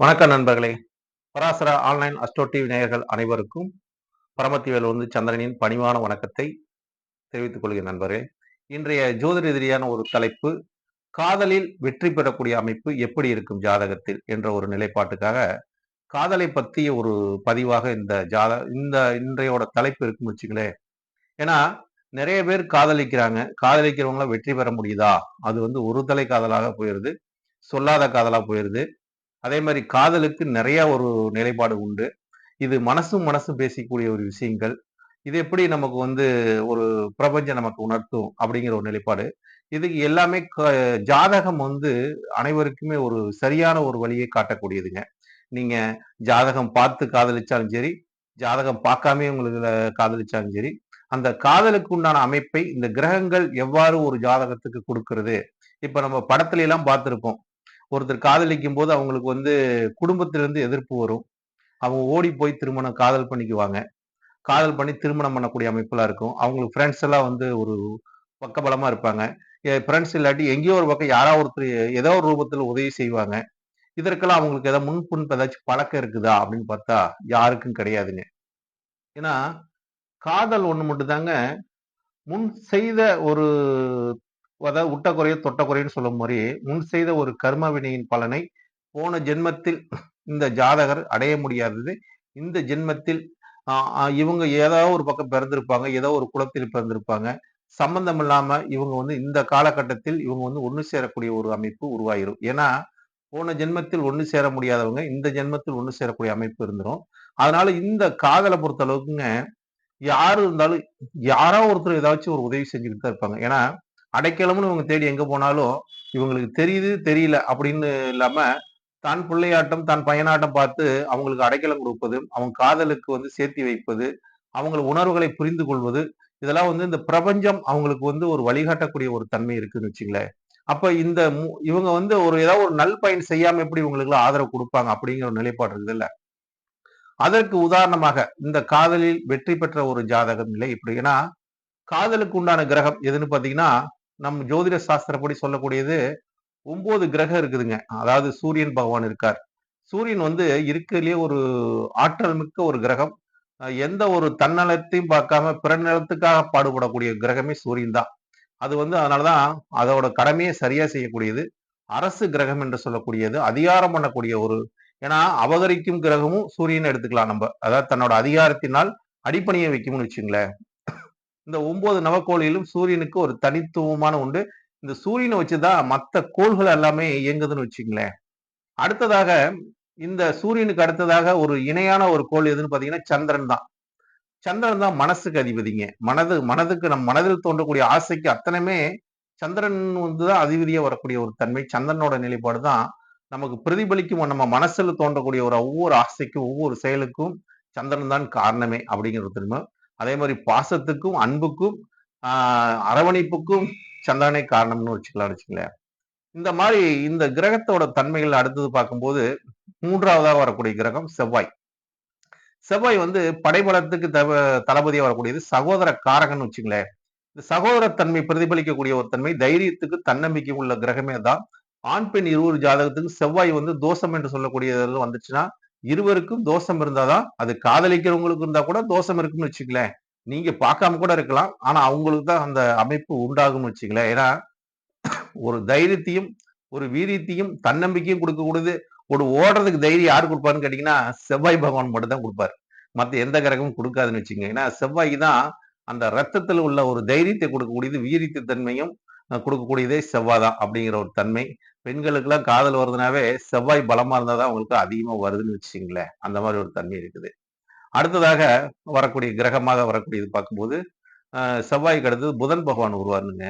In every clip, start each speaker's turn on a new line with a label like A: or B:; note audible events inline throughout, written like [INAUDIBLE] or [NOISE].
A: வணக்கம் நண்பர்களே. Parasara online astro TV நேயர்கள் அனைவருக்கும் பரமத்திவேல் வந்து சந்திரனின் பணிவான வணக்கத்தை தெரிவித்துக் கொள்கிற நண்பர்களே. இன்றைய ஜோதிட ரீதியான ஒரு தலைப்பு காதலில் வெற்றி பெறக்கூடிய அமைப்பு எப்படி இருக்கும் ஜாதகத்தில் என்ற ஒரு நிலைப்பாட்டுக்காக காதலை பற்றிய ஒரு பதிவாக இந்த ஜாத இந்த இன்றையோட தலைப்பு இருக்குன்னு வச்சுங்களேன் ஏன்னா நிறைய பேர் காதலிக்கிறாங்க. காதலிக்கிறவங்கள வெற்றி பெற முடியுதா? அது வந்து ஒரு தலை காதலாக போயிடுது சொல்லாத காதலாக போயிருது. அதே மாதிரி காதலுக்கு நிறைய ஒரு நிலைப்பாடு உண்டு. இது மனசும் மனசும் பேசிக்கூடிய ஒரு விஷயங்கள். இது எப்படி நமக்கு வந்து ஒரு பிரபஞ்சம் நமக்கு உணர்த்தும் அப்படிங்கிற ஒரு நிலைப்பாடு. இதுக்கு எல்லாமே ஜாதகம் வந்து அனைவருக்குமே ஒரு சரியான ஒரு வழியை காட்டக்கூடியதுங்க. நீங்க ஜாதகம் பார்த்து காதலிச்சாலும் சரி ஜாதகம் பார்க்காம உங்களுக்கு காதலிச்சாலும் சரி அந்த காதலுக்கு உண்டான அமைப்பை இந்த கிரகங்கள் எவ்வாறு ஒரு ஜாதகத்துக்கு கொடுக்கறது? இப்ப நம்ம படத்துல எல்லாம் பார்த்திருப்போம். ஒருத்தர் காதலிக்கும் போது அவங்களுக்கு வந்து குடும்பத்திலிருந்து எதிர்ப்பு வரும். அவங்க ஓடி போய் திருமணம் காதல் பண்ணிக்குவாங்க. காதல் பண்ணி திருமணம் பண்ணக்கூடிய அமைப்புலாம் இருக்கும். அவங்களுக்கு ஃப்ரெண்ட்ஸ் எல்லாம் வந்து ஒரு பக்கபலமா இருப்பாங்க. ஃப்ரெண்ட்ஸ் இல்லாட்டி எங்கேயோ ஒரு பக்கம் யாராவது ஒருத்தர் ஏதோ ஒரு ரூபத்தில் உதவி செய்வாங்க. இதற்கெல்லாம் அவங்களுக்கு ஏதாவது முன்புண் ஏதாச்சும் பழக்கம் இருக்குதா அப்படின்னு பார்த்தா யாருக்கும் கிடையாதுங்க. ஏன்னா காதல் ஒன்று மட்டும்தாங்க முன் செய்த ஒரு அதாவது உட்டக்குறையோ தொட்டக்குறைன்னு சொல்லும் மாதிரி முன் செய்த ஒரு கர்ம வினையின் பலனை போன ஜென்மத்தில் இந்த ஜாதகர் அடைய முடியாதது. இந்த ஜென்மத்தில் இவங்க ஏதாவது ஒரு பக்கம் பிறந்திருப்பாங்க ஏதோ ஒரு குளத்தில் பிறந்திருப்பாங்க. சம்பந்தம் இல்லாம இவங்க வந்து இந்த காலகட்டத்தில் இவங்க வந்து ஒன்று சேரக்கூடிய ஒரு அமைப்பு உருவாயிரும். ஏன்னா போன ஜென்மத்தில் ஒன்று சேர முடியாதவங்க இந்த ஜென்மத்தில் ஒன்று சேரக்கூடிய அமைப்பு இருந்துடும் அதனால இந்த காதலை பொறுத்த அளவுக்குங்க யாரு இருந்தாலும் யாரோ ஒருத்தர் ஏதாச்சும் ஒரு உதவி செஞ்சுக்கிட்டு தான் இருப்பாங்க. ஏன்னா அடைக்கலம்னு இவங்க தேடி எங்க போனாலும் இவங்களுக்கு தெரியுது தெரியல அப்படின்னு இல்லாம தான் பிள்ளையாட்டம் தான் பயனாட்டம் பார்த்து அவங்களுக்கு அடைக்கலம் கொடுப்பது அவங்க காதலுக்கு வந்து சேர்த்தி வைப்பது அவங்கள உணர்வுகளை புரிந்து கொள்வது இதெல்லாம் வந்து இந்த பிரபஞ்சம் அவங்களுக்கு வந்து ஒரு வழிகாட்டக்கூடிய ஒரு தன்மை இருக்குன்னு வச்சுங்களேன். அப்ப இந்த இவங்க வந்து ஒரு ஏதாவது ஒரு நல் பயன் செய்யாம எப்படி இவங்களுக்கு ஆதரவு கொடுப்பாங்க அப்படிங்கிற ஒரு நிலைப்பாடு இருக்குது இல்ல? அதற்கு உதாரணமாக இந்த காதலில் வெற்றி பெற்ற ஒரு ஜாதகம் இல்லை இப்படி. ஏன்னா காதலுக்கு உண்டான கிரகம் எதுன்னு பாத்தீங்கன்னா நம் ஜோதிட சாஸ்திரப்படி சொல்லக்கூடியது ஒன்பது கிரகம் இருக்குதுங்க. அதாவது சூரியன் பகவான் இருக்கார். சூரியன் வந்து இருக்கிறதுலயே ஒரு ஆற்றல் மிக்க ஒரு கிரகம். எந்த ஒரு தன்னலத்தையும் பார்க்காம பிறநிலத்துக்காக பாடுபடக்கூடிய கிரகமே சூரியன் தான். அது வந்து அதனாலதான் அதோட கடமையை சரியா செய்யக்கூடியது. அரசு கிரகம் என்று சொல்லக்கூடியது. அதிகாரம் பண்ணக்கூடிய ஒரு ஏன்னா அபகரிக்கும் கிரகமும் சூரியன் எடுத்துக்கலாம் நம்ம. அதாவது தன்னோட அதிகாரத்தினால் அடிப்பணியை வைக்கும்னு வச்சுங்களேன். இந்த ஒன்பது நவக்கோளிலும் சூரியனுக்கு ஒரு தனித்துவமான உண்டு. இந்த சூரியனை வச்சுதான் மற்ற கோள்கள் எல்லாமே இயங்குதுன்னு வச்சுங்களேன். அடுத்ததாக இந்த சூரியனுக்கு அடுத்ததாக ஒரு இணையான ஒரு கோள் எதுன்னு பாத்தீங்கன்னா சந்திரன் தான். சந்திரன் தான் மனசுக்கு அதிபதிங்க. மனது மனதுக்கு நம் மனதில் தோன்றக்கூடிய ஆசைக்கு அத்தனையுமே சந்திரன் வந்து தான் அதிபதியா வரக்கூடிய ஒரு தன்மை. சந்திரனோட நிலைப்பாடு தான் நமக்கு பிரதிபலிக்கும். நம்ம மனசுல தோன்றக்கூடிய ஒரு ஒவ்வொரு ஆசைக்கும் ஒவ்வொரு செயலுக்கும் சந்திரன் தான் காரணமே அப்படிங்கிற ஒரு தன்மை அதே மாதிரி பாசத்துக்கும் அன்புக்கும் அரவணைப்புக்கும் சந்திரனை காரணம்னு வச்சுக்கலாம் வச்சுங்களேன் இந்த மாதிரி இந்த கிரகத்தோட தன்மைகள் அடுத்தது பார்க்கும்போது மூன்றாவதாக வரக்கூடிய கிரகம் செவ்வாய். செவ்வாய் வந்து படைபலத்துக்கு தளபதியாக வரக்கூடியது சகோதர காரகன் வச்சுங்களேன் இந்த சகோதரத்தன்மை பிரதிபலிக்கக்கூடிய ஒரு தன்மை தைரியத்துக்கு தன்னம்பிக்கை உள்ள கிரகமே தான். ஆண் பெண் இருவர் ஜாதகத்துக்கு செவ்வாய் வந்து தோஷம் என்று சொல்லக்கூடியது வந்துச்சுன்னா இருவருக்கும் தோஷம் இருந்தாதான் அது காதலிக்கிறவங்களுக்கு இருந்தா கூட தோஷம் இருக்குன்னு வச்சுக்கலேன். நீங்க பார்க்காம கூட இருக்கலாம். ஆனா அவங்களுக்கு தான் அந்த அமைப்பு உண்டாகும்னு வச்சுக்கலேன். ஏன்னா ஒரு தைரியத்தையும் ஒரு வீரியத்தையும் தன்னம்பிக்கையும் கொடுக்கக்கூடியது ஒரு ஓடுறதுக்கு தைரியம் யாரு கொடுப்பாருன்னு கேட்டீங்கன்னா செவ்வாய் பகவான் மட்டும் தான் கொடுப்பாரு. மற்ற எந்த கிரகமும் கொடுக்காதுன்னு வச்சுங்க ஏன்னா செவ்வாய்க்கு தான் அந்த ரத்தத்துல உள்ள ஒரு தைரியத்தை கொடுக்கக்கூடியது வீரியத்தை தன்மையும் கொடுக்கக்கூடியதே செவ்வாய் தான் அப்படிங்கிற ஒரு தன்மை. பெண்களுக்கெல்லாம் காதல் வருதுனாவே செவ்வாய் பலமா இருந்தா தான் அவங்களுக்கு அதிகமாக வருதுன்னு வச்சுங்களேன் அந்த மாதிரி ஒரு தன்மை இருக்குது. அடுத்ததாக வரக்கூடிய கிரகமாக வரக்கூடியது பார்க்கும்போது செவ்வாய்க்கு அடுத்தது புதன் பகவான் உருவாருங்க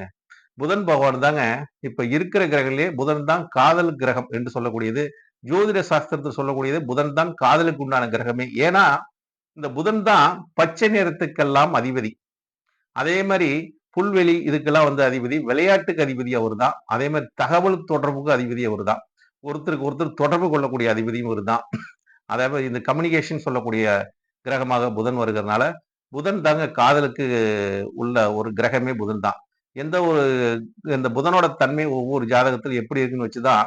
A: புதன் பகவான் தாங்க இப்ப இருக்கிற கிரகங்களே புதன் தான் காதல் கிரகம் என்று சொல்லக்கூடியது. ஜோதிட சாஸ்திரத்தை சொல்லக்கூடியது புதன் தான் காதலுக்கு உண்டான கிரகமே. ஏன்னா இந்த புதன் தான் பச்சை நிறத்துக்கெல்லாம் அதிபதி. அதே மாதிரி புல்வெளி இதுக்கெல்லாம் வந்து அதிபதி விளையாட்டுக்கு அதிபதி அவர் தான் அதே மாதிரி தகவல் தொடர்புக்கு அதிபதி அவர் தான் ஒருத்தருக்கு ஒருத்தர் தொடர்பு கொள்ளக்கூடிய அதிபதியும் அவர் தான் அதே மாதிரி இந்த கம்யூனிகேஷன் சொல்லக்கூடிய கிரகமாக புதன் வருகிறதுனால புதன் தாங்க காதலுக்கு உள்ள ஒரு கிரகமே புதன் தான் எந்த ஒரு இந்த புதனோட தன்மை ஒவ்வொரு ஜாதகத்தில் எப்படி இருக்குன்னு வச்சுதான்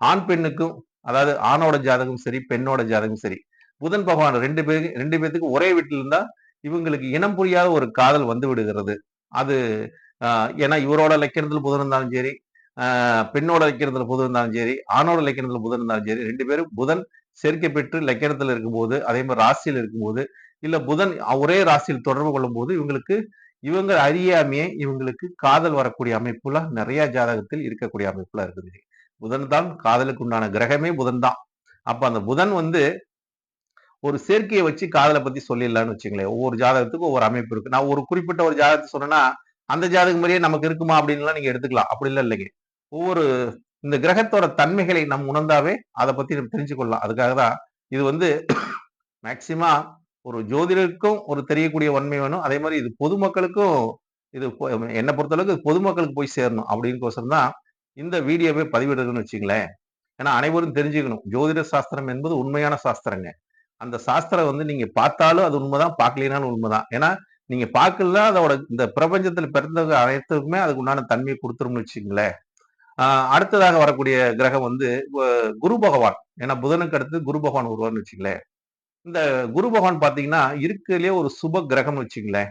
A: ஆண் பெண்ணுக்கும் அதாவது ஆணோட ஜாதகம் சரி பெண்ணோட ஜாதகம் சரி புதன் பகவான் ரெண்டு பேருக்கு ரெண்டு பேர்த்துக்கும் ஒரே வீட்டில் இருந்தா இவங்களுக்கு இனம் புரியாத ஒரு காதல் வந்து விடுகிறது. அது ஏன்னா இவரோட லக்கணத்துல புதன் இருந்தாலும் சரி பெண்ணோட லக்கணத்துல புதன் இருந்தாலும் சரி ஆணோட லக்கணத்துல புதன் இருந்தாலும் சரி ரெண்டு பேரும் புதன் சேர்க்கை பெற்று லக்கணத்துல இருக்கும்போது அதே மாதிரி ராசியில் இருக்கும்போது இல்லை புதன் ஒரே ராசியில் தொடர்பு கொள்ளும் போது இவங்களுக்கு இவங்க அறியாமையே இவங்களுக்கு காதல் வரக்கூடிய அமைப்புல நிறைய ஜாதகத்தில் இருக்கக்கூடிய அமைப்புல இருக்குது. புதன் தான் காதலுக்கு உண்டான கிரகமே புதன் தான். அப்ப அந்த புதன் வந்து ஒரு சேர்க்கையை வச்சு காதலை பத்தி சொல்லிடலாம்னு வச்சுங்களேன். ஒவ்வொரு ஜாதகத்துக்கும் ஒவ்வொரு அமைப்பு இருக்கு. நான் ஒரு குறிப்பிட்ட ஒரு ஜாதகத்தை சொன்னேன்னா அந்த ஜாதகம் மாதிரியே நமக்கு இருக்குமா அப்படின்லாம் நீங்க எடுத்துக்கலாம். அப்படி இல்லை இல்லைங்க. ஒவ்வொரு இந்த கிரகத்தோட தன்மைகளை நம்ம உணர்ந்தாவே அதை பத்தி நம்ம தெரிஞ்சுக்கொள்ளலாம். அதுக்காக தான் இது வந்து [COUGHS] மேக்சிமா ஒரு ஜோதிடருக்கும் ஒரு தெரியக்கூடிய உண்மை வேணும். அதே மாதிரி இது பொதுமக்களுக்கும் இது என்னை பொறுத்தளவுக்கு பொதுமக்களுக்கு போய் சேரணும் அப்படின்னு தான் இந்த வீடியோவே பதிவிடுறதுன்னு வச்சுங்களேன். ஏன்னா அனைவரும் தெரிஞ்சுக்கணும். ஜோதிட சாஸ்திரம் என்பது உண்மையான சாஸ்திரங்க. அந்த சாஸ்திரம் வந்து நீங்க பார்த்தாலும் அது உண்மைதான் பார்க்கலினாலும் உண்மைதான். ஏன்னா நீங்க பார்க்கல அதோட இந்த பிரபஞ்சத்துல பிறந்தவங்க அனைத்துக்குமே அதுக்கு உண்டான தன்மையை கொடுத்துரும்னு வச்சுங்களேன் அடுத்ததாக வரக்கூடிய கிரகம் வந்து குரு பகவான். ஏன்னா புதனுக்கு அடுத்து குரு பகவான் வருவார்னு வச்சுங்களேன் இந்த குரு பகவான் பாத்தீங்கன்னா இருக்கிறதுலே ஒரு சுப கிரகம்னு வச்சுங்களேன்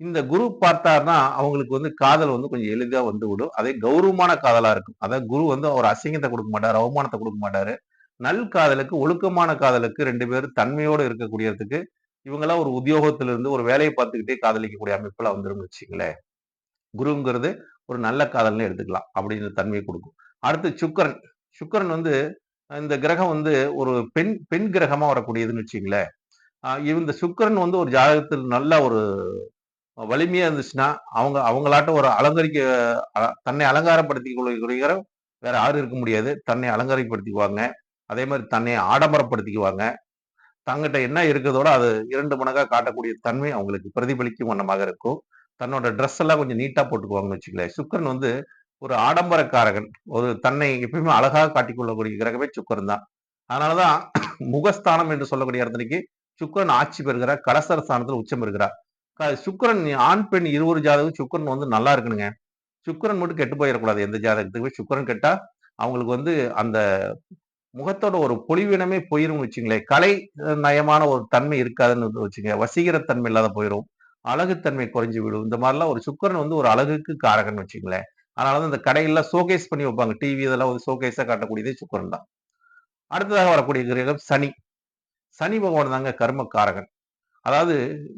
A: இந்த குரு பார்த்தார்னா அவங்களுக்கு வந்து காதல் வந்து கொஞ்சம் எளிதா வந்து விடும். அதே கௌரவமான காதலா இருக்கும். அதாவது குரு வந்து அவர் அசிங்கத்தை கொடுக்க மாட்டாரு அவமானத்தை கொடுக்க மாட்டாரு. நல் காதலுக்கு ஒழுக்கமான காதலுக்கு ரெண்டு பேரும் தன்மையோடு இருக்கக்கூடியதுக்கு இவங்கெல்லாம் ஒரு உத்தியோகத்திலிருந்து ஒரு வேலையை பார்த்துக்கிட்டே காதலிக்கக்கூடிய அமைப்புல வந்துடும் வச்சுங்களேன் குருங்கிறது ஒரு நல்ல காதல்னு எடுத்துக்கலாம் அப்படின்ற தன்மையை கொடுக்கும். அடுத்து சுக்கரன். சுக்கரன் வந்து இந்த கிரகம் வந்து ஒரு பெண் பெண் கிரகமா வரக்கூடியதுன்னு வச்சுங்களேன் இந்த சுக்கரன் வந்து ஒரு ஜாதகத்தில் நல்ல ஒரு வலிமையா இருந்துச்சுன்னா அவங்க அவங்களாட்ட ஒரு அலங்கரிக்க தன்னை அலங்காரப்படுத்திக் கொள்கிற வேற யாரும் இருக்க முடியாது. தன்னை அலங்காரப்படுத்திக்குவாங்க அதே மாதிரி தன்னை ஆடம்பரப்படுத்திக்குவாங்க. தங்கிட்ட என்ன இருக்கிறதோட அது இரண்டு மடங்கா காட்டக்கூடிய தன்மை அவங்களுக்கு பிரதிபலிக்கும் வண்ணமாக இருக்கும். தன்னோட ட்ரெஸ் எல்லாம் கொஞ்சம் நீட்டாக போட்டுக்குவாங்கன்னு வச்சுக்கல சுக்கரன் வந்து ஒரு ஆடம்பரக்காரகன். ஒரு தன்னை எப்பயுமே அழகாக காட்டிக்கொள்ளக்கூடிய கிரகமே சுக்கரன் தான். அதனாலதான் முகஸ்தானம் என்று சொல்லக்கூடிய இடத்துலக்கு சுக்கரன் ஆட்சி பெறுகிறார். கலசர ஸ்தானத்தில் உச்சம் பெறுகிறார். சுக்கரன் ஆண் பெண் இருவரு ஜாதகம் சுக்கரன் வந்து நல்லா இருக்கணுங்க. சுக்கரன் மட்டும் கெட்டு போயிடக்கூடாது எந்த ஜாதகத்துக்குமே. சுக்கரன் கெட்டால் அவங்களுக்கு வந்து அந்த முகத்தோட ஒரு பொலிவினமே போயிரும் வச்சுங்களேன் கலை நயமான ஒரு தன்மை இருக்காதுன்னு வச்சுங்க வசீகரத்தன்மை இல்லாத போயிடும் அழகுத்தன்மை குறைஞ்சு விடும். இந்த மாதிரிலாம் ஒரு சுக்கரன் வந்து ஒரு அழகுக்கு காரகன் வச்சுங்களேன். அதனாலதான் இந்த கடையெல்லாம் ஷோகேஸ் பண்ணி வைப்பாங்க. டிவி இதெல்லாம் வந்து ஷோகேஸாக காட்டக்கூடியதே சுக்கரன் தான். அடுத்ததாக வரக்கூடிய கிரகம் சனி. சனி பகவான் தாங்க கர்மக்காரகன் அதாவது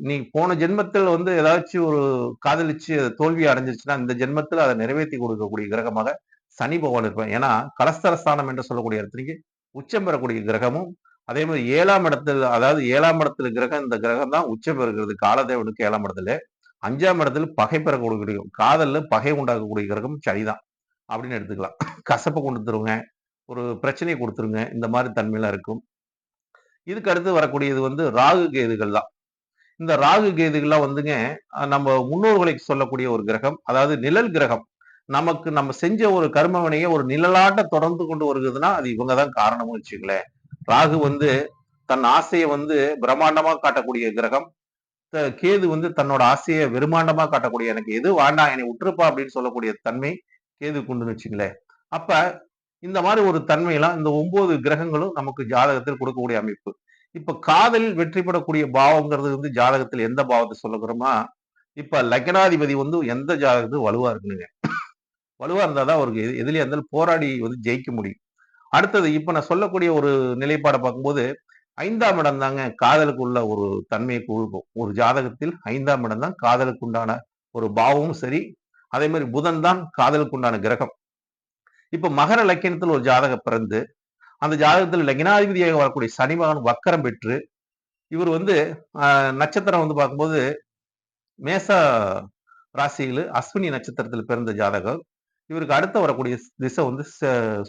A: நீ போன ஜென்மத்தில் வந்து ஏதாச்சும் ஒரு காதலிச்சு தோல்வி அடைஞ்சிருச்சுன்னா இந்த ஜென்மத்தில் அதை நிறைவேற்றி கொடுக்கக்கூடிய கிரகமாக சனி பகவான் இருப்பான் ஏன்னா கலஸ்தரஸ்தானம் என்று சொல்லக்கூடிய இடத்துக்கு உச்சம் பெறக்கூடிய கிரகமும் அதே மாதிரி ஏழாம் இடத்துல அதாவது ஏழாம் இடத்துல கிரகம் இந்த கிரகம் தான் உச்சம் பெறுகிறது. காலதேவனுக்கு ஏழாம் இடத்துல. அஞ்சாம் இடத்துல பகை பெறக்கூடிய காதல்ல பகை உண்டாக்கக்கூடிய கிரகம் சனிதான். அப்படின்னு எடுத்துக்கலாம். கசப்பை கொண்டு தருங்க ஒரு பிரச்சனையை கொடுத்துருங்க. இந்த மாதிரி தன்மையெல்லாம் இருக்கும். இதுக்கு அடுத்து வரக்கூடியது வந்து ராகு கேதுகள் தான். இந்த ராகு கேதுகள்லாம் வந்துங்க நம்ம முன்னோர்களை சொல்லக்கூடிய ஒரு கிரகம் அதாவது நிழல் கிரகம். நமக்கு நம்ம செஞ்ச ஒரு கர்மவினையை ஒரு நிழலாட்ட தொடர்ந்து கொண்டு வருகிறதுனா அது இவங்க தான் காரணம்னு வச்சுங்களேன் ராகு வந்து தன் ஆசையை வந்து பிரம்மாண்டமா காட்டக்கூடிய கிரகம். கேது வந்து தன்னோட ஆசையை வெறுமாண்டமா காட்டக்கூடிய எனக்கு எது வேண்டாம் என்னை உற்றுப்பா அப்படின்னு சொல்லக்கூடிய தன்மை கேது கொண்டுன்னு வச்சுங்களேன் அப்ப இந்த மாதிரி ஒரு தன்மையெல்லாம் இந்த ஒன்பது கிரகங்களும் நமக்கு ஜாதகத்தில் கொடுக்கக்கூடிய அமைப்பு. இப்ப காதலில் வெற்றி பெறக்கூடிய பாவங்கிறது வந்து ஜாதகத்தில் எந்த பாவத்தை சொல்லுகிறோமா? இப்ப லக்னாதிபதி வந்து எந்த ஜாதகத்துக்கு வலுவா இருக்குனுங்க வலுவாக இருந்தால் தான் அவருக்கு எதுலயா இருந்தாலும் போராடி வந்து ஜெயிக்க முடியும். அடுத்தது இப்ப நான் சொல்லக்கூடிய ஒரு நிலைப்பாடை பார்க்கும்போது ஐந்தாம் இடம் தாங்க காதலுக்கு உள்ள ஒரு தன்மையை கொடுக்கும். ஒரு ஜாதகத்தில் ஐந்தாம் இடம் தான் காதலுக்கு உண்டான ஒரு பாவமும் சரி அதே மாதிரி புதன் தான் காதலுக்கு உண்டான கிரகம். இப்ப மகர லக்கியத்தில் ஒரு ஜாதகம் பிறந்து அந்த ஜாதகத்தில் லக்னாதிபதியாக வரக்கூடிய சனி மகன் வக்கரம் பெற்று இவர் வந்து நட்சத்திரம் வந்து பார்க்கும்போது மேச ராசியில் அஸ்வினி நட்சத்திரத்தில் பிறந்த ஜாதகம். இவருக்கு அடுத்த வரக்கூடிய திசை வந்து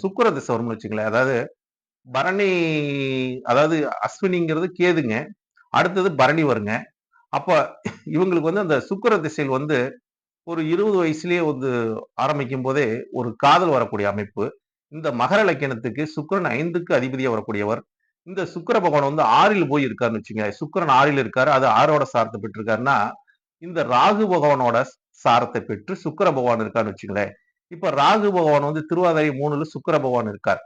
A: சுக்கர திசை வரும்னு வச்சுங்களேன் அதாவது பரணி அதாவது அஸ்வினிங்கிறது கேதுங்க. அடுத்தது பரணி வருங்க. அப்போ இவங்களுக்கு வந்து அந்த சுக்கர திசையில் வந்து ஒரு இருபது வயசுலேயே வந்து ஆரம்பிக்கும் போதே ஒரு காதல் வரக்கூடிய அமைப்பு. இந்த மகர லக்கணத்துக்கு சுக்கரன் ஐந்துக்கு அதிபதியாக வரக்கூடியவர். இந்த சுக்கர பகவான் வந்து ஆறில் போய் இருக்காருன்னு வச்சுங்க சுக்கரன் ஆறில் இருக்காரு அது ஆறோட சாரத்தை பெற்றிருக்காருன்னா இந்த ராகு பகவானோட சாரத்தை பெற்று சுக்கர பகவான் இருக்காருன்னு வச்சுங்களேன் இப்ப ராகு பகவான் வந்து திருவாதிரை மூணுல சுக்கர பகவான் இருக்கார்.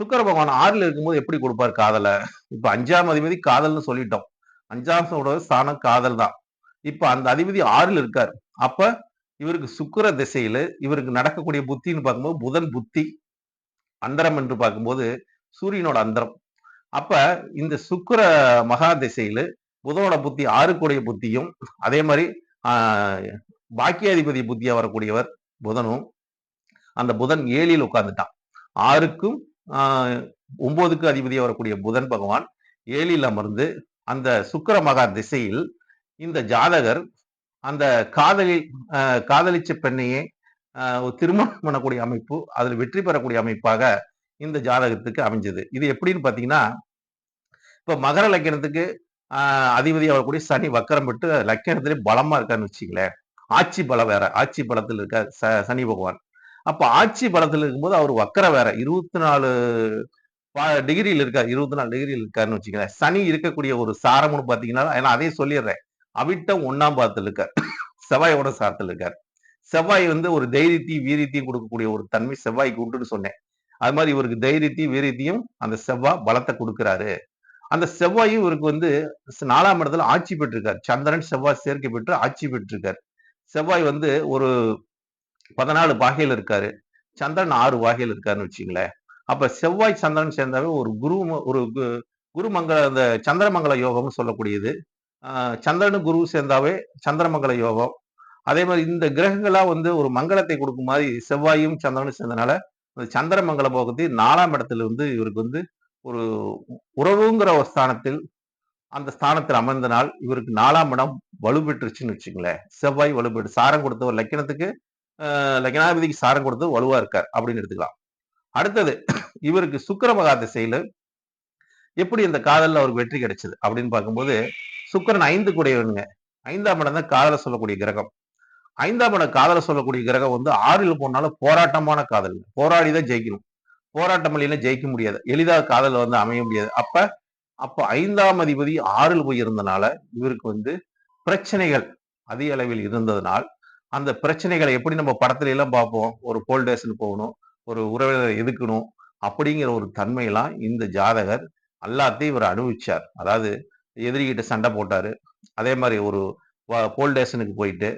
A: சுக்கிர பகவான் ஆறுல இருக்கும்போது எப்படி கொடுப்பார் காதலை? இப்ப அஞ்சாம் அதிபதி காதல்னு சொல்லிட்டோம். அஞ்சாம் சோட ஸ்தானம் காதல் தான். இப்ப அந்த அதிபதி ஆறுல இருக்கார். அப்ப இவருக்கு சுக்கிர திசையில இவருக்கு நடக்கக்கூடிய புத்தின்னு பார்க்கும்போது புதன் புத்தி அந்தரம் என்று பார்க்கும்போது சூரியனோட அந்தரம். அப்ப இந்த சுக்கிர மகா திசையில புதனோட புத்தி ஆறுக்குடைய புத்தியும் அதே மாதிரி ஆஹ், பாக்கியாதிபதி புத்தியா வரக்கூடியவர் புதனும் அந்த புதன் ஏழில் உட்கார்ந்துட்டான். ஆறுக்கும் ஆஹ், ஒன்பதுக்கு அதிபதியாக வரக்கூடிய புதன் பகவான் ஏழில் அமர்ந்து அந்த சுக்கர மகா திசையில் இந்த ஜாதகர் அந்த காதலி ஆஹ், காதலிச்ச பெண்ணையே ஆஹ், திருமணம் பண்ணக்கூடிய அமைப்பு அதில் வெற்றி பெறக்கூடிய அமைப்பாக இந்த ஜாதகத்துக்கு அமைஞ்சது. இது எப்படின்னு பாத்தீங்கன்னா இப்ப மகர லக்கணத்துக்கு ஆஹ், அதிபதியா வரக்கூடிய சனி வக்கரம் பெற்று லக்கணத்திலே பலமா இருக்கான்னு வச்சுங்களேன் ஆட்சி பலம் வேற ஆட்சி பலத்தில் இருக்க ச- சனி பகவான். அப்ப ஆட்சி பலத்தில் இருக்கும்போது அவர் வக்கர வேற இருபத்தி நாலு டிகிரியில் இருக்கார் இருபத்தி நாலு டிகிரியில் இருக்காருன்னு வச்சுக்கிறேன் சனி இருக்கக்கூடிய ஒரு சாரம்னு பாத்தீங்கன்னா ஏன்னா அதே சொல்லிடுறேன். அவிட்டம் ஒண்ணாம் பாதத்தில் இருக்கார். [LAUGHS] செவ்வாயோட சாரத்தில் இருக்கார். செவ்வாய் வந்து ஒரு தைரியத்தையும் வீரியத்தையும் கொடுக்கக்கூடிய ஒரு தன்மை செவ்வாய்க்கு உண்டுன்னு சொன்னேன். அது மாதிரி இவருக்கு தைரியத்தையும் வீரியத்தையும் அந்த செவ்வாய் பலத்தை கொடுக்கிறாரு. அந்த செவ்வாயும் இவருக்கு வந்து நாலாம் இடத்துல ஆட்சி பெற்றிருக்கார். சந்திரன் செவ்வாய் சேர்க்கை பெற்று ஆட்சி பெற்றிருக்கார். செவ்வாய் வந்து ஒரு பதினாலு பாகையில் இருக்காரு. சந்திரன் ஆறு வாகையில் இருக்காருன்னு வச்சுங்களேன் அப்ப செவ்வாய் சந்திரன் சேர்ந்தாவே ஒரு குரு ஒரு கு- குருமங்கல அந்த சந்திரமங்கல யோகம்னு சொல்லக்கூடியது. ஆஹ் சந்திரனு குரு சேர்ந்தாவே சந்திரமங்கல யோகம். அதே மாதிரி இந்த கிரகங்களா வந்து ஒரு மங்களத்தை கொடுக்கும் மாதிரி செவ்வாயும் சந்திரனும் சேர்ந்தனால அந்த சந்திரமங்கல போகத்தை நாலாம் இடத்துல வந்து இவருக்கு வந்து ஒரு உறவுங்கிற ஒரு ஸ்தானத்தில் அந்த ஸ்தானத்தில் அமர்ந்த நாள் இவருக்கு நாலாம் இடம் வலுப்பெற்றுச்சுன்னு வச்சுங்களேன் செவ்வாய் வலுப்பெற்று சாரம் கொடுத்த ஒரு லக்கணத்துக்கு ஆஹ் லக்னாதிபதிக்கு சாரம் கொடுத்து வலுவா இருக்கார் அப்படின்னு எடுத்துக்கலாம். அடுத்தது இவருக்கு சுக்கர மகா திசையில எப்படி இந்த காதல்ல அவருக்கு வெற்றி கிடைச்சது அப்படின்னு பார்க்கும்போது சுக்கரன் ஐந்து கூடையவனுங்க. ஐந்தாம் இடம் தான் காதலை சொல்லக்கூடிய கிரகம். ஐந்தாம் இடம் காதலை சொல்லக்கூடிய கிரகம் வந்து ஆறில் போனாலும் போராட்டமான காதல் போராடி தான் ஜெயிக்கணும். போராட்டம் இல்லைன்னா ஜெயிக்க முடியாது. எளிதாக காதல் வந்து அமைய முடியாது. அப்ப அப்ப ஐந்தாம் அதிபதி ஆறில் போய் இருந்தனால இவருக்கு வந்து பிரச்சனைகள் அதிக அளவில் இருந்ததனால் அந்த பிரச்சனைகளை எப்படி நம்ம படத்துல எல்லாம் பார்ப்போம்? ஒரு போல்டேஷன் போகணும் ஒரு உறவினரை எதுக்கணும் அப்படிங்கிற ஒரு தன்மையெல்லாம் இந்த ஜாதகர் எல்லாத்தையும் இவர் அனுபவிச்சார். அதாவது எதிரிகிட்ட சண்டை போட்டாரு. அதே மாதிரி ஒரு போல்டேஷனுக்கு போயிட்டு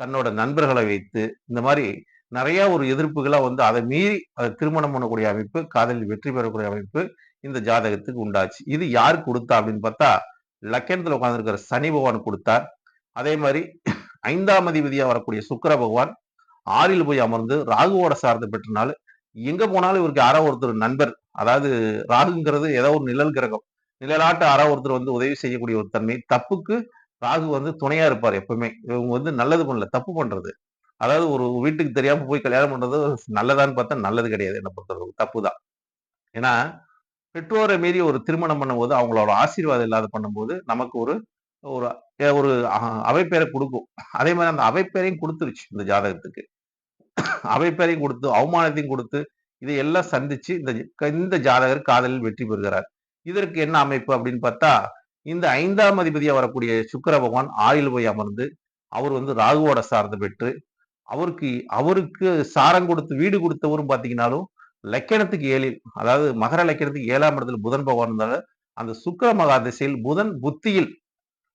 A: தன்னோட நண்பர்களை வைத்து இந்த மாதிரி நிறைய ஒரு எதிர்ப்புகளாக வந்து அதை மீறி அதை திருமணம் பண்ணக்கூடிய அமைப்பு காதலில் வெற்றி பெறக்கூடிய அமைப்பு இந்த ஜாதகத்துக்கு உண்டாச்சு. இது யார் கொடுத்தா அப்படின்னு பார்த்தா லக்கணத்துல உட்கார்ந்துருக்கிற சனி பகவான் கொடுத்தார். அதே மாதிரி ஐந்தாம் அதிபதியா வரக்கூடிய சுக்கிர பகவான் ஆறில் போய் அமர்ந்து ராகுவோட சார்ந்து பெற்றனால எங்க போனாலும் இவருக்கு யாரோ ஒருத்தர் நண்பர். அதாவது ராகுங்கிறது ஏதோ ஒரு நிழல் கிரகம். நிழலாட்ட யாரோ ஒருத்தர் வந்து உதவி செய்யக்கூடிய ஒரு தன்மை. தப்புக்கு ராகு வந்து துணையா இருப்பார் எப்பவுமே. இவங்க வந்து நல்லது பண்ணல தப்பு பண்றது. அதாவது ஒரு வீட்டுக்கு தெரியாம போய் கல்யாணம் பண்றது நல்லதான்னு பார்த்தா நல்லது கிடையாது என்ன பொறுத்தவரைக்கும் தப்பு தான் ஏன்னா பெற்றோரை மீறி ஒரு திருமணம் பண்ணும்போது அவங்களோட ஆசீர்வாதம் இல்லாத பண்ணும்போது நமக்கு ஒரு ஒரு அஹ் ஒரு அவைப்பேரை கொடுக்கும். அதே மாதிரி அந்த அவைப்பேரையும் கொடுத்துருச்சு இந்த ஜாதகத்துக்கு. அவைப்பேரையும் கொடுத்து அவமானத்தையும் கொடுத்து இதை எல்லாம் சந்திச்சு இந்த இந்த ஜாதகர் காதலில் வெற்றி பெறுகிறார். இதற்கு என்ன அமைப்பு அப்படின்னு பார்த்தா இந்த ஐந்தாம் அதிபதியா வரக்கூடிய சுக்கர பகவான் ஆயில் போய் அமர்ந்து அவர் வந்து ராகுவோட சார்ந்து பெற்று அவருக்கு அவருக்கு சாரம் கொடுத்து வீடு கொடுத்தவரும் பார்த்தீங்கன்னாலும் லக்கணத்துக்கு ஏழில் அதாவது மகர லக்கணத்துக்கு ஏழாம் இடத்துல புதன் பகவான் இருந்தாலும் அந்த சுக்கர மகா திசையில் புதன் புத்தியில்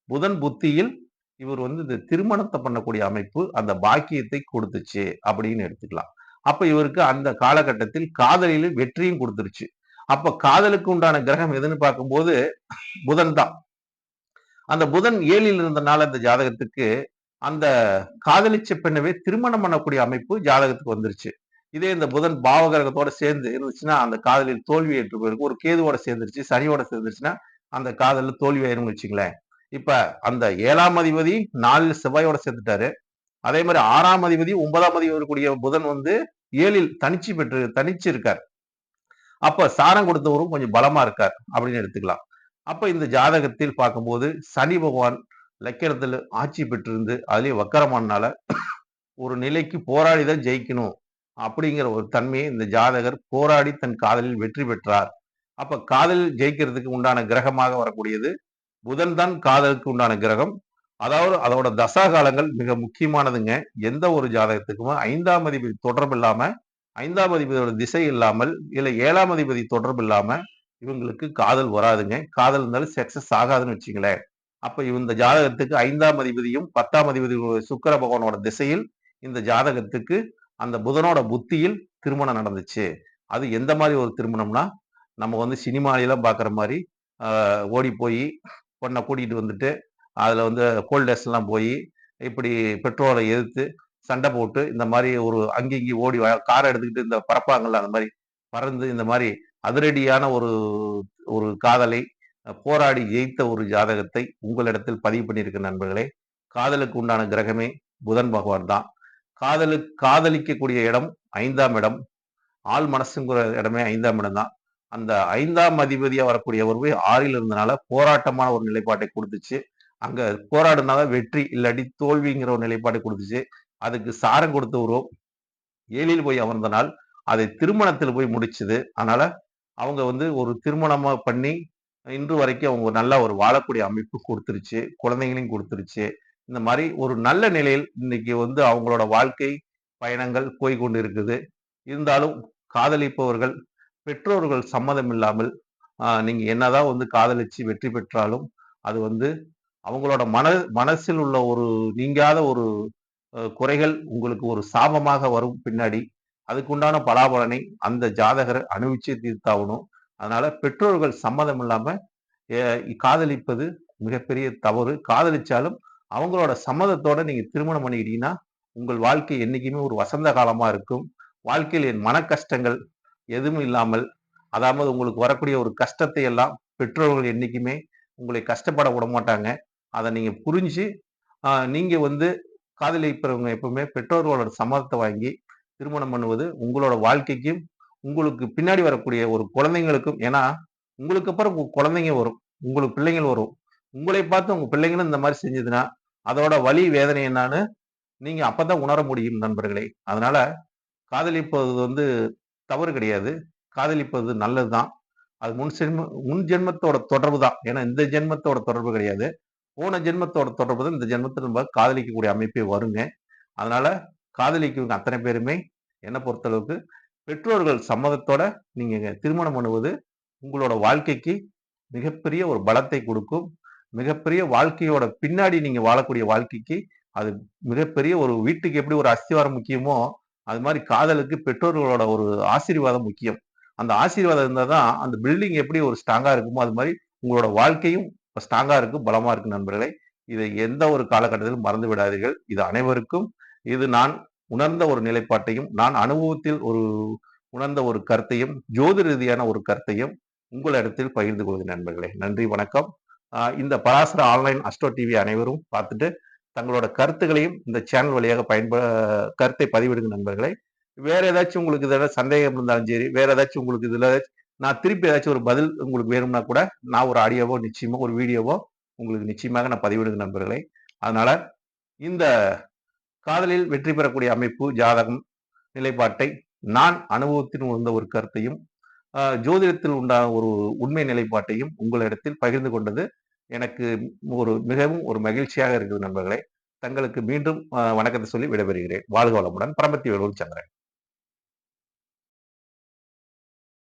A: புதன் புத்தியில் இவர் வந்து இந்த திருமணத்தை பண்ணக்கூடிய அமைப்பு அந்த பாக்கியத்தை கொடுத்துச்சு அப்படின்னு எடுத்துக்கலாம். அப்ப இவருக்கு அந்த காலகட்டத்தில் காதலிலும் வெற்றியும் கொடுத்துருச்சு. அப்ப காதலுக்கு உண்டான கிரகம் எதுன்னு பார்க்கும்போது புதன் தான். அந்த புதன் ஏழில் இருந்தனால அந்த ஜாதகத்துக்கு அந்த காதலிச்ச பெண்ணவே திருமணம் பண்ணக்கூடிய அமைப்பு ஜாதகத்துக்கு வந்துருச்சு. இதே இந்த புதன் பாவகிரகத்தோட சேர்ந்து இருந்துச்சுன்னா அந்த காதலில் தோல்வி ஏற்று போயிருக்கும் ஒரு கேதுவோட சேர்ந்துருச்சு சனியோட சேர்ந்துருச்சுன்னா அந்த காதலில் தோல்வி ஆயிரும்னு வச்சுங்களேன் இப்ப அந்த ஏழாம் அதிபதி நாலில் செவ்வாயோட சேர்ந்துட்டாரு. அதே மாதிரி ஆறாம் அதிபதி ஒன்பதாம் அதிபதி இருக்கக்கூடிய புதன் வந்து ஏழில் தனிச்சு பெற்று தனிச்சு இருக்கார் அப்ப சாரம் கொடுத்தவரும் கொஞ்சம் பலமா இருக்கார் அப்படின்னு எடுத்துக்கலாம். அப்ப இந்த ஜாதகத்தில் பார்க்கும்போது சனி பகவான் லக்கணத்தில் ஆட்சி பெற்றிருந்து அதுலேயே வக்கரமானால ஒரு நிலைக்கு போராடிதான் ஜெயிக்கணும். அப்படிங்கிற ஒரு தன்மையை இந்த ஜாதகர் போராடி தன் காதலில் வெற்றி பெற்றார். அப்ப காதலில் ஜெயிக்கிறதுக்கு உண்டான கிரகமாக வரக்கூடியது புதன் தான் காதலுக்கு உண்டான கிரகம். அதாவது அதோட தசா காலங்கள் மிக முக்கியமானதுங்க. எந்த ஒரு ஜாதகத்துக்குமே ஐந்தாம் அதிபதி தொடர்பு இல்லாம ஐந்தாம் அதிபதியோட திசை இல்லாமல் இல்ல ஏழாம் அதிபதி தொடர்பு இல்லாம இவங்களுக்கு காதல் வராதுங்க. காதல் இருந்தாலும் சக்சஸ் ஆகாதுன்னு வச்சுங்களேன். அப்ப இந்த ஜாதகத்துக்கு ஐந்தாம் அதிபதியும் பத்தாம் அதிபதி சுக்கர பகவானோட திசையில் இந்த ஜாதகத்துக்கு அந்த புதனோட புத்தியில் திருமணம் நடந்துச்சு. அது எந்த மாதிரி ஒரு திருமணம்னா நம்ம வந்து சினிமாலெல்லாம் பார்க்குற மாதிரி ஓடி போய் பொண்ணை கூட்டிகிட்டு வந்துட்டு அதில் வந்து கோல்டேஸ் போய் இப்படி பெட்ரோலை எதிர்த்து சண்டை போட்டு இந்த மாதிரி ஒரு அங்கி ஓடி காரை எடுத்துக்கிட்டு இந்த பறப்பாங்கள்ல அந்த மாதிரி பறந்து இந்த மாதிரி அதிரடியான ஒரு ஒரு காதலை போராடி ஜெயித்த ஒரு ஜாதகத்தை உங்களிடத்தில் பதிவு பண்ணியிருக்க நண்பர்களே காதலுக்கு உண்டான கிரகமே புதன் பகவான் தான். காதலு காதலிக்கக்கூடிய இடம் ஐந்தாம் இடம். ஆள் மனசுங்கிற இடமே ஐந்தாம் இடம் தான். அந்த ஐந்தாம் அதிபதியா வரக்கூடிய போய் ஆறில் இருந்தனால போராட்டமான ஒரு நிலைப்பாட்டை கொடுத்துச்சு. அங்க போராடுனால வெற்றி இல்லாட்டி தோல்விங்கிற ஒரு நிலைப்பாட்டை கொடுத்துச்சு. அதுக்கு சாரம் கொடுத்து உருவம் ஏழில் போய் அமர்ந்தனால் அதை திருமணத்தில் போய் முடிச்சுது. அதனால அவங்க வந்து ஒரு திருமணமா பண்ணி இன்று வரைக்கும் அவங்க நல்லா ஒரு வாழக்கூடிய அமைப்பு கொடுத்துருச்சு. குழந்தைங்களையும் கொடுத்துருச்சு. இந்த மாதிரி ஒரு நல்ல நிலையில் இன்னைக்கு வந்து அவங்களோட வாழ்க்கை பயணங்கள் போய் கொண்டு இருக்குது இருந்தாலும் காதலிப்பவர்கள் பெற்றோர்கள் சம்மதம் இல்லாமல் நீங்கள் என்னதான் வந்து காதலிச்சு வெற்றி பெற்றாலும் அது வந்து அவங்களோட மன மனசில் உள்ள ஒரு நீங்காத ஒரு குறைகள் உங்களுக்கு ஒரு சாபமாக வரும் பின்னாடி. அதுக்குண்டான பலாபலனை அந்த ஜாதகர் அனுபவிச்சு தீர்த்தாகணும். அதனால பெற்றோர்கள் சம்மதம் இல்லாம காதலிப்பது மிகப்பெரிய தவறு. காதலிச்சாலும் அவங்களோட சம்மதத்தோட நீங்க திருமணம் பண்ணிக்கிட்டீங்கன்னா உங்கள் வாழ்க்கை என்றைக்குமே ஒரு வசந்த காலமா இருக்கும். வாழ்க்கையில் என் மன கஷ்டங்கள் எதுவும் இல்லாமல் அதாவது உங்களுக்கு வரக்கூடிய ஒரு கஷ்டத்தை எல்லாம் பெற்றோர்கள் என்றைக்குமே உங்களை கஷ்டப்பட விட மாட்டாங்க. அதை நீங்க புரிஞ்சு நீங்க வந்து காதலிப்பவங்க எப்பவுமே பெற்றோர்களோட சம்மதத்தை வாங்கி திருமணம் பண்ணுவது உங்களோட வாழ்க்கைக்கும் உங்களுக்கு பின்னாடி வரக்கூடிய ஒரு குழந்தைங்களுக்கும் ஏன்னா உங்களுக்கு அப்புறம் குழந்தைங்க வரும். உங்களுக்கு பிள்ளைங்கள் வரும். உங்களை பார்த்து உங்க பிள்ளைங்களும் இந்த மாதிரி செஞ்சதுன்னா அதோட வலி வேதனை என்னான்னு நீங்க அப்பதான் உணர முடியும் நண்பர்களே. அதனால காதலிப்பது வந்து தவறு கிடையாது. காதலிப்பது நல்லதுதான். அது முன் ஜென்ம முன் ஜென்மத்தோட தொடர்பு தான் ஏன்னா இந்த ஜென்மத்தோட தொடர்பு கிடையாது. போன ஜென்மத்தோட தொடர்பு தான் இந்த ஜென்மத்தில் நம்ம காதலிக்கக்கூடிய அமைப்பே வருங்க. அதனால காதலிக்கவங்க அத்தனை பேருமே என்னை பொறுத்தளவுக்கு பெற்றோர்கள் சம்மதத்தோட நீங்க திருமணம் பண்ணுவது உங்களோட வாழ்க்கைக்கு மிகப்பெரிய ஒரு பலத்தை கொடுக்கும். மிகப்பெரிய வாழ்க்கையோட பின்னாடி நீங்க வாழக்கூடிய வாழ்க்கைக்கு அது மிகப்பெரிய ஒரு வீட்டுக்கு எப்படி ஒரு அஸ்திவாரம் முக்கியமோ அது மாதிரி காதலுக்கு பெற்றோர்களோட ஒரு ஆசீர்வாதம் முக்கியம். அந்த ஆசீர்வாதம் இருந்தால் தான் அந்த பில்டிங் எப்படி ஒரு ஸ்ட்ராங்காக இருக்குமோ அது மாதிரி உங்களோட வாழ்க்கையும் ஸ்ட்ராங்காக இருக்கும் பலமாக இருக்கும் நண்பர்களே. இதை எந்த ஒரு காலகட்டத்திலும் மறந்து விடாதீர்கள். இது அனைவருக்கும் இது நான் உணர்ந்த ஒரு நிலைப்பாட்டையும் நான் அனுபவத்தில் ஒரு உணர்ந்த ஒரு கருத்தையும் ஜோதி ரீதியான ஒரு கருத்தையும் உங்களிடத்தில் பகிர்ந்து கொள்கிறேன் நண்பர்களே. நன்றி வணக்கம். இந்த பராசர ஆன்லைன் அஸ்டோ டிவி அனைவரும் பார்த்துட்டு தங்களோட கருத்துக்களையும் இந்த சேனல் வழியாக பயன்ப கருத்தை பதிவிடுங்க நண்பர்களை. வேற ஏதாச்சும் உங்களுக்கு இதில் சந்தேகம் இருந்தாலும் சரி வேற ஏதாச்சும் உங்களுக்கு இதில் நான் திருப்பி ஏதாச்சும் ஒரு பதில் உங்களுக்கு வேணும்னா கூட நான் ஒரு ஆடியோவோ நிச்சயமோ ஒரு வீடியோவோ உங்களுக்கு நிச்சயமாக நான் பதிவிடுங்க நண்பர்களை. அதனால இந்த காதலில் வெற்றி பெறக்கூடிய அமைப்பு ஜாதகம் நிலைப்பாட்டை நான் அனுபவத்தில் உணர்ந்த ஒரு கருத்தையும் ஜோதிடத்தில் உண்டான ஒரு உண்மை நிலைப்பாட்டையும் உங்களிடத்தில் பகிர்ந்து கொண்டது எனக்கு ஒரு மிகவும் ஒரு மகிழ்ச்சியாக இருக்குது நண்பர்களே. தங்களுக்கு மீண்டும் வணக்கத்தை சொல்லி விடைபெறுகிறேன். வாழ்க வளமுடன். பரமத்தி வேலூர் சந்திரன்.